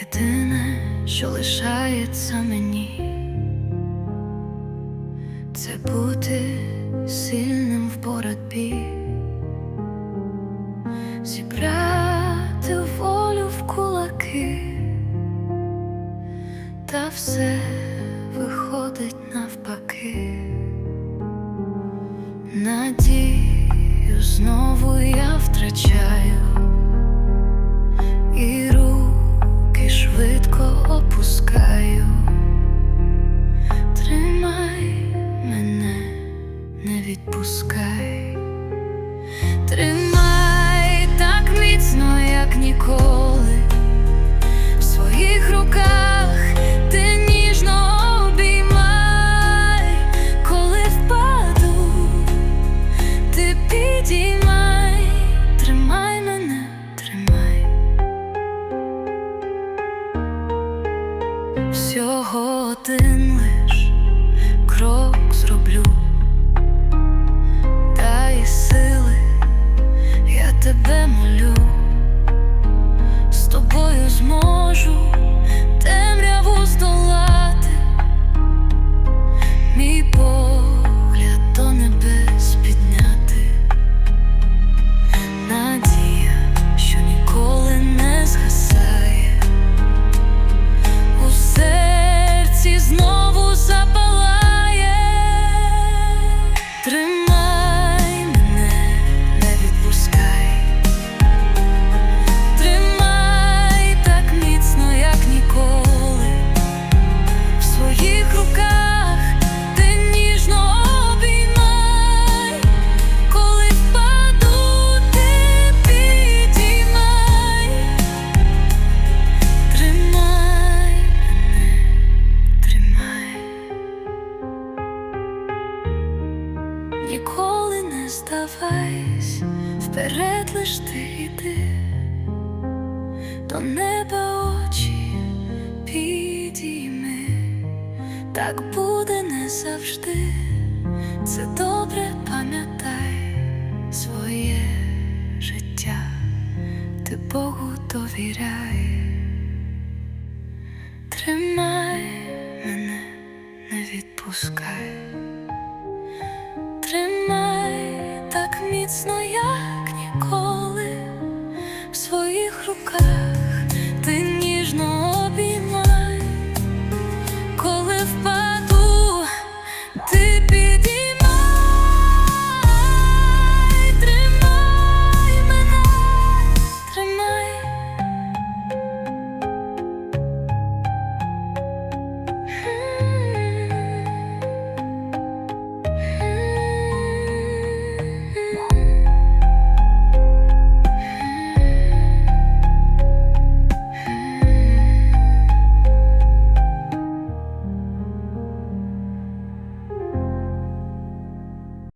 Єдине, що лишається мені, це бути сильним в боротьбі, зібрати волю в кулаки, та все виходить навпаки. Відпускай, тримай так міцно, як ніколи. В своїх руках ти ніжно обіймай, коли впаду, ти підіймай, тримай мене, тримай. Всього один лиш крок зроблю, тримай ніколи не здавайся, вперед лиш ти йди. До неба очі підійми, так буде не завжди, це добре пам'ятай своє життя, ти Богу довіряй, тримай мене, не відпускай, міцно, як ніколи в своїх руках.